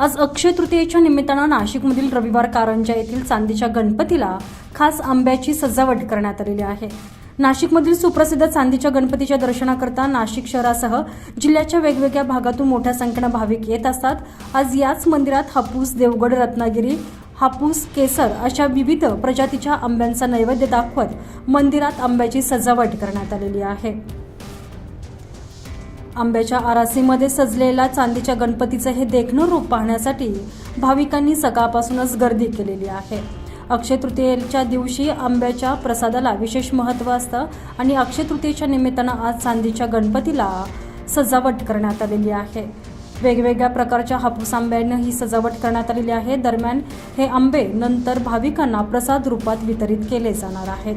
आज अक्षय तृतीयेच्या निमित्तानं नाशिकमधील रविवार कारंजा येथील चांदीच्या गणपतीला खास आंब्याची सजावट करण्यात आलेली आहे. नाशिकमधील सुप्रसिद्ध चांदीच्या गणपतीच्या दर्शनाकरता नाशिक शहरासह जिल्ह्याच्या वेगवेगळ्या भागातून मोठ्या संख्येनं भाविक येत असतात. आज याच मंदिरात हापूस देवगड रत्नागिरी हापूस केसर अशा विविध प्रजातीच्या आंब्यांचा नैवेद्य दाखवत मंदिरात आंब्याची सजावट करण्यात आलेली आहे. आंब्याच्या आरासीमध्ये सजलेला चांदीच्या गणपतीचं हे देखणं रूप पाहण्यासाठी भाविकांनी सकाळपासूनच गर्दी केलेली आहे. अक्षय तृतीयेच्या दिवशी आंब्याच्या प्रसादाला विशेष महत्त्व असतं आणि अक्षय तृतीयेच्या निमित्तानं आज चांदीच्या गणपतीला सजावट करण्यात आलेली आहे. वेगवेगळ्या प्रकारच्या हापूस आंब्यानं ही सजावट करण्यात आलेली आहे. दरम्यान हे आंबे नंतर भाविकांना प्रसाद रूपात वितरित केले जाणार आहेत.